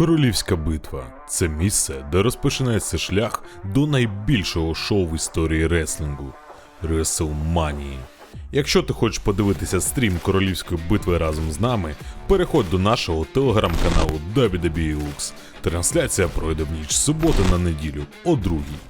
Королівська битва це місце, де розпочинається шлях до найбільшого шоу в історії реслінгу Реслманії. Якщо ти хочеш подивитися стрім королівської битви разом з нами, переходь до нашого телеграм-каналу WWE Трансляція пройде в ніч суботи на неділю о другій.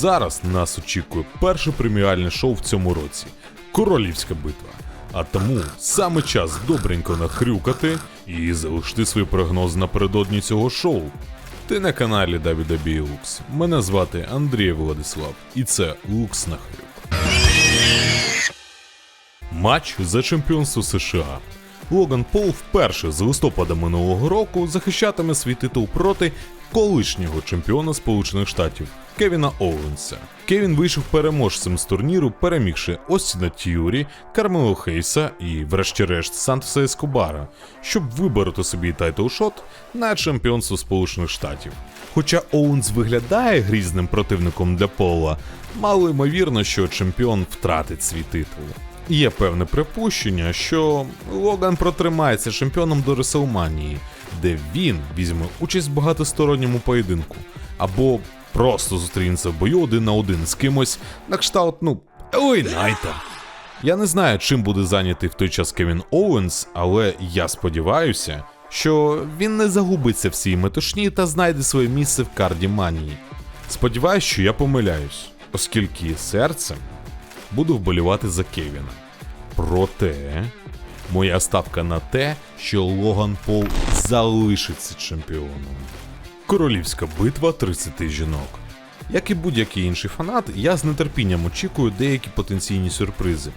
Зараз нас очікує перше преміальне шоу в цьому році Королівська битва. А тому саме час добренько нахрюкати і залишити свої прогнози напередодні цього шоу. Ти на каналі WWE Lux. Мене звати Андрій Владислав, і це Лукс на хрюк. Матч за чемпіонство США. Логан Пол вперше з листопада минулого року захищатиме свій титул проти колишнього чемпіона Сполучених Штатів Кевіна Оуенса. Кевін вийшов переможцем з турніру, перемігши Остіна Т'юрі, Кармело Хейса і, врешті-решт, Сантоса Ескобара, щоб вибороти собі тайтл-шот на чемпіонство Сполучених Штатів. Хоча Оуенс виглядає грізним противником для Пола, мало ймовірно, що чемпіон втратить свій титул. Є певне припущення, що Логан протримається чемпіоном до Реселманії, де він візьме участь в багатосторонньому поєдинку, або просто зустрінеться в бою один на один з кимось на кшталт, ну, Елей Найта. Я не знаю, чим буде зайнятий в той час Кевін Оуенс, але я сподіваюся, що він не загубиться в цій метушні та знайде своє місце в карді манії. Сподіваюсь, що я помиляюсь, оскільки серцем буду вболівати за Кевіна. Проте, моя ставка на те, що Логан Пол залишиться чемпіоном. Королівська битва 30 жінок. Як і будь-який інший фанат, я з нетерпінням очікую деякі потенційні сюрпризи.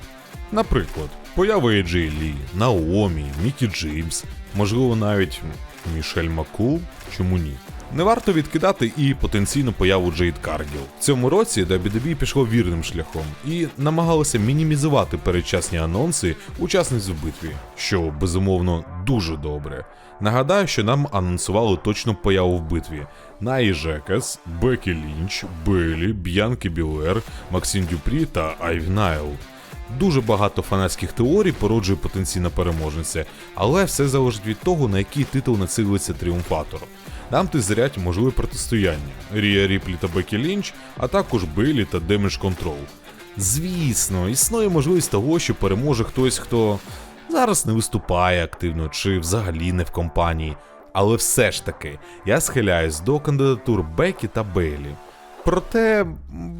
Наприклад, поява AJ Лі, Наомі, Мікі Джеймс, можливо навіть Мішель Макул, чому ні. Не варто відкидати і потенційну появу Джейд Карділ. В цьому році WWE пішло вірним шляхом і намагалося мінімізувати передчасні анонси учасниць в битві, що безумовно дуже добре. Нагадаю, що нам анонсували точну появу в битві: Наї Жекас, Бекі Лінч, Белі, Б'янки Білер, Максим Дюпрі та Айв Найл. Дуже багато фанатських теорій породжує потенційна переможниця, але все залежить від того, на який титул націлиться тріумфатор. Нам тизрять можливе протистояння Рія Ріплі та Бекі Лінч, а також Бейлі та Damage Control. Звісно, існує можливість того, що переможе хтось, хто зараз не виступає активно чи взагалі не в компанії. Але все ж таки, я схиляюсь до кандидатур Бекі та Бейлі. Проте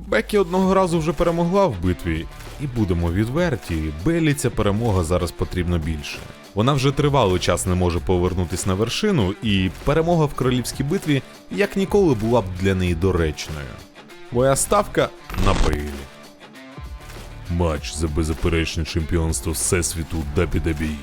Бекі одного разу вже перемогла в битві, і будемо відверті, Беллі ця перемога зараз потрібно більше. Вона вже тривалий час не може повернутись на вершину, і перемога в королівській битві як ніколи була б для неї доречною. Моя ставка на Бейлі. Матч за беззаперечне чемпіонство Всесвіту WWE.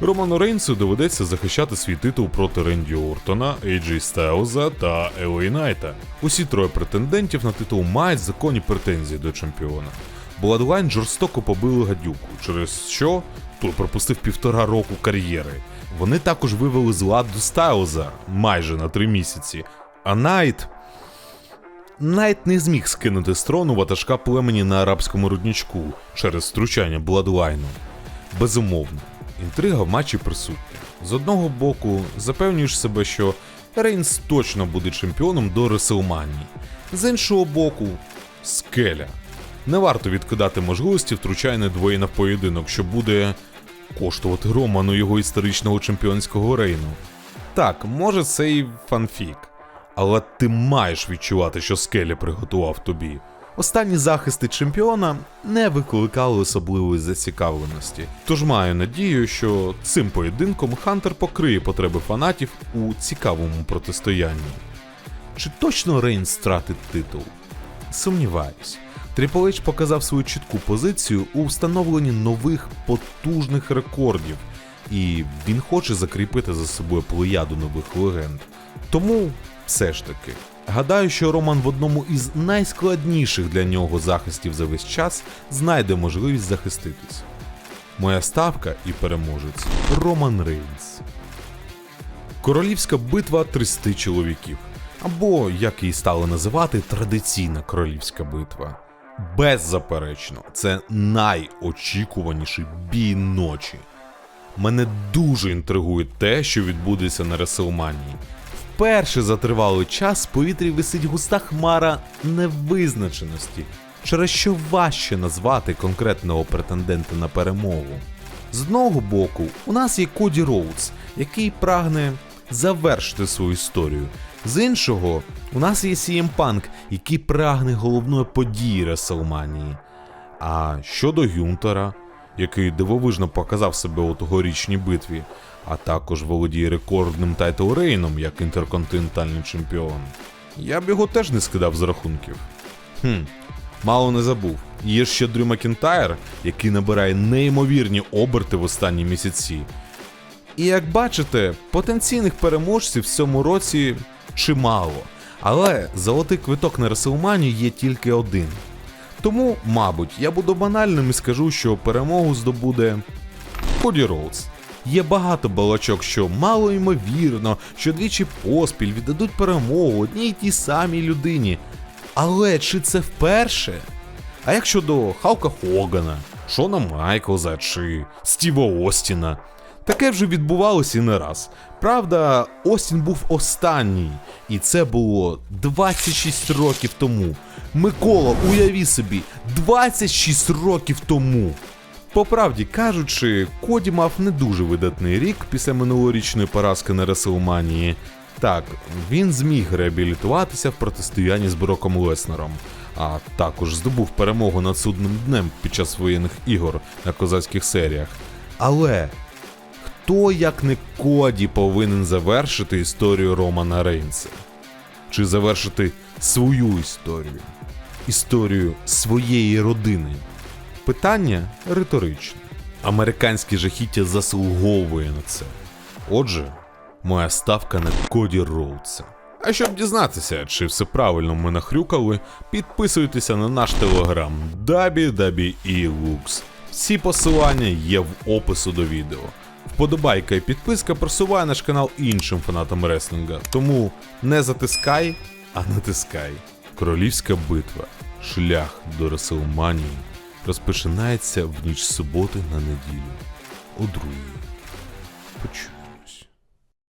Роману Рейнсу доведеться захищати свій титул проти Ренді Ортона, Ейджей Стайлза та Елей Найта. Усі троє претендентів на титул мають законні претензії до чемпіона. Бладлайн жорстоко побили гадюку, через що той пропустив півтора року кар'єри. Вони також вивели з ладу Стайлза майже на три місяці. А Найт. Найт не зміг скинути з трону ватажка племені на арабському рудничку через втручання Бладлайну. Безумовно, інтрига в матчі присутня. З одного боку, запевнюєш себе, що Рейнс точно буде чемпіоном до Реселманії. З іншого боку, скеля. Не варто відкидати можливості втручання двоєна в поєдинок, що буде коштувати Роману його історичного чемпіонського рейну. Так, може це і фанфік, але ти маєш відчувати, що скеля приготував тобі. Останні захисти чемпіона не викликали особливої зацікавленості. Тож маю надію, що цим поєдинком Хантер покриє потреби фанатів у цікавому протистоянні. Чи точно Рейнс стратить титул? Сумніваюсь. Трипл H показав свою чітку позицію у встановленні нових потужних рекордів, і він хоче закріпити за собою плеяду нових легенд. Тому все ж таки, гадаю, що Роман в одному із найскладніших для нього захистів за весь час знайде можливість захиститись. Моя ставка і переможець Роман Рейнс. Королівська битва 30 чоловіків. Або, як її стали називати, традиційна королівська битва. беззаперечно, це найочікуваніший бій ночі. Мене дуже інтригує те, що відбудеться на Реселманії. Вперше за тривалий час в повітрі висить густа хмара невизначеності, через що важче назвати конкретного претендента на перемогу. З одного боку, у нас є Коді Роудс, який прагне завершити свою історію. З іншого, у нас є CM Punk, який прагне головної події Реселманії. А щодо Гюнтера, який дивовижно показав себе у тогорічній битві, а також володіє рекордним тайтл рейном як інтерконтинентальний чемпіон, я б його теж не скидав з рахунків. Хм, мало не забув. Є ще Дрю Макінтайр, який набирає неймовірні оберти в останні місяці. І як бачите, потенційних переможців в цьому році чимало. Але золотий квиток на Реселманію є тільки один. Тому, мабуть, я буду банальним і скажу, що перемогу здобуде Коді Роудс. Є багато балачок, що мало ймовірно, що двічі поспіль віддадуть перемогу одній й тій самій людині. Але чи це вперше? А як щодо Халка Хогана, Шона Майклза чи Стіва Остіна? Таке вже відбувалося і не раз. Правда, Остін був останній, і це було 26 років тому. Микола, уяві собі, 26 років тому. По правді кажучи, Коді мав не дуже видатний рік після минулорічної поразки на Реселманії. Так, він зміг реабілітуватися в протистоянні з Броком Леснером, а також здобув перемогу над судним днем під час воєнних ігор на козацьких серіях. Але хто, як не Коді, повинен завершити історію Романа Рейнса? Чи завершити свою історію? Історію своєї родини? Питання риторичне. Американське жахіття заслуговує на це. Отже, моя ставка на Коді Роудса. А щоб дізнатися, чи все правильно ми нахрюкали, підписуйтеся на наш телеграм WWELux. Всі посилання є в опису до відео. Вподобайка і підписка просуває наш канал іншим фанатам реслінга, тому не затискай, а натискай. Королівська битва. Шлях до Реселманії розпочинається в ніч суботи на неділю. О другій. Почуй.